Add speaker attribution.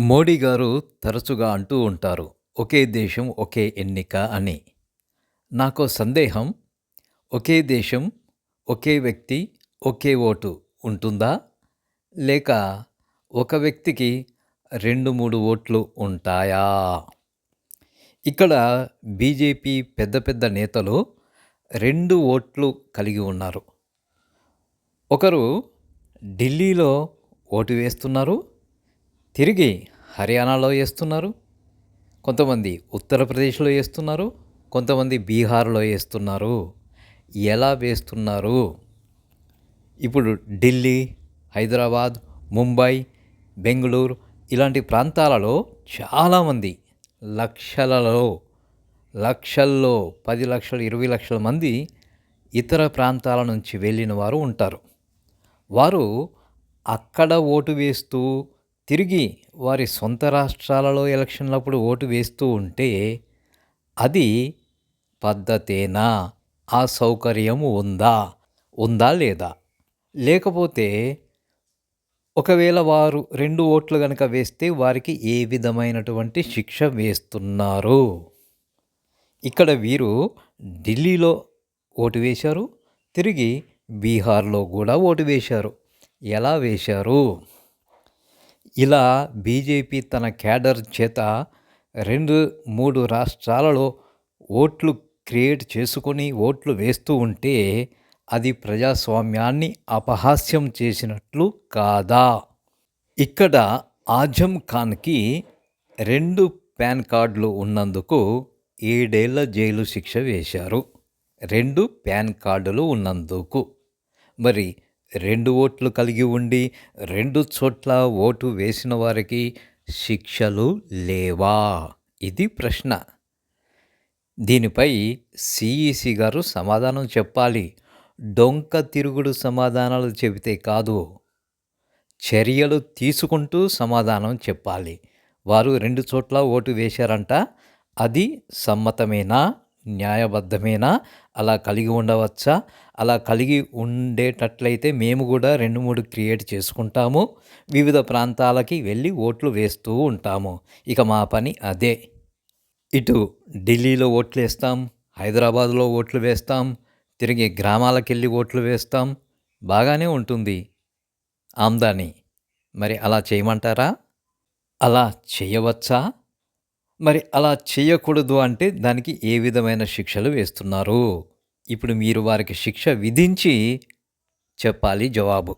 Speaker 1: మోడీ గారు తరచుగా అంటూ ఉంటారు ఒకే దేశం ఒకే ఎన్నిక అని. నాకు సందేహం ఒకే దేశం ఒకే వ్యక్తి ఒకే ఓటు ఉంటుందా? లేక ఒక వ్యక్తికి రెండు మూడు ఓట్లు ఉంటాయా? ఇక్కడ బీజేపీ పెద్ద పెద్ద నేతలు రెండు ఓట్లు కలిగి ఉన్నారు. ఒకరు ఢిల్లీలో ఓటు వేస్తున్నారు తిరిగి హర్యానాలో వేస్తున్నారు. కొంతమంది ఉత్తరప్రదేశ్లో వేస్తున్నారు. కొంతమంది బీహార్లో వేస్తున్నారు. ఎలా వేస్తున్నారు? ఇప్పుడు ఢిల్లీ హైదరాబాద్ ముంబై బెంగళూరు ఇలాంటి ప్రాంతాలలో చాలామంది లక్షలలో లక్షల్లో పది లక్షలు ఇరవై లక్షల మంది ఇతర ప్రాంతాల నుంచి వెళ్ళిన వారు ఉంటారు. వారు అక్కడ ఓటు వేస్తూ తిరిగి వారి సొంత రాష్ట్రాలలో ఎలక్షన్లప్పుడు ఓటు వేస్తూ ఉంటే అది పద్ధతేనా? ఆ సౌకర్యం ఉందా? ఉందా లేదా? లేకపోతే ఒకవేళ వారు రెండు ఓట్లు కనుక వేస్తే వారికి ఏ విధమైనటువంటి శిక్ష వేస్తున్నారు? ఇక్కడ వీరు ఢిల్లీలో ఓటు వేశారు తిరిగి బీహార్లో కూడా ఓటు వేశారు. ఎలా వేశారు? ఇలా బీజేపీ తన క్యాడర్ చేత రెండు మూడు రాష్ట్రాలలో ఓట్లు క్రియేట్ చేసుకొని ఓట్లు వేస్తూ ఉంటే అది ప్రజాస్వామ్యాన్ని అపహాస్యం చేసినట్లు కాదా? ఇక్కడ ఆజం ఖాన్కి రెండు పాన్ కార్డులు ఉన్నందుకు ఏడేళ్ళ జైలు శిక్ష వేశారు. రెండు పాన్ కార్డులు ఉన్నందుకు. మరి రెండు ఓట్లు కలిగి ఉండి రెండు చోట్ల ఓటు వేసిన వారికి శిక్షలు లేవా? ఇది ప్రశ్న. దీనిపై సిఈసి గారు సమాధానం చెప్పాలి. డొంక తిరుగుడు సమాధానాలు చెబితే కాదు. చర్యలు తీసుకుంటూ సమాధానం చెప్పాలి. వారు రెండు చోట్ల ఓటు వేశారంట. అది సమ్మతమేనా? న్యాయబద్ధమేనా? అలా కలిగి ఉండవచ్చా? అలా కలిగి ఉండేటట్లయితే మేము కూడా రెండు మూడు క్రియేట్ చేసుకుంటాము. వివిధ ప్రాంతాలకి వెళ్ళి ఓట్లు వేస్తూ ఉంటాము. ఇక మా పని అదే. ఇటు ఢిల్లీలో ఓట్లు వేస్తాం హైదరాబాద్లో ఓట్లు వేస్తాం తిరిగి గ్రామాలకు వెళ్ళి ఓట్లు వేస్తాం. బాగానే ఉంటుంది. ఆమ్దాని. మరి అలా చేయమంటారా? అలా చేయవచ్చా? మరి అలా చేయకూడదు అంటే దానికి ఏ విధమైన శిక్షలు వేస్తున్నారు? ఇప్పుడు మీరు వారికి శిక్ష విధించి చెప్పాలి జవాబు.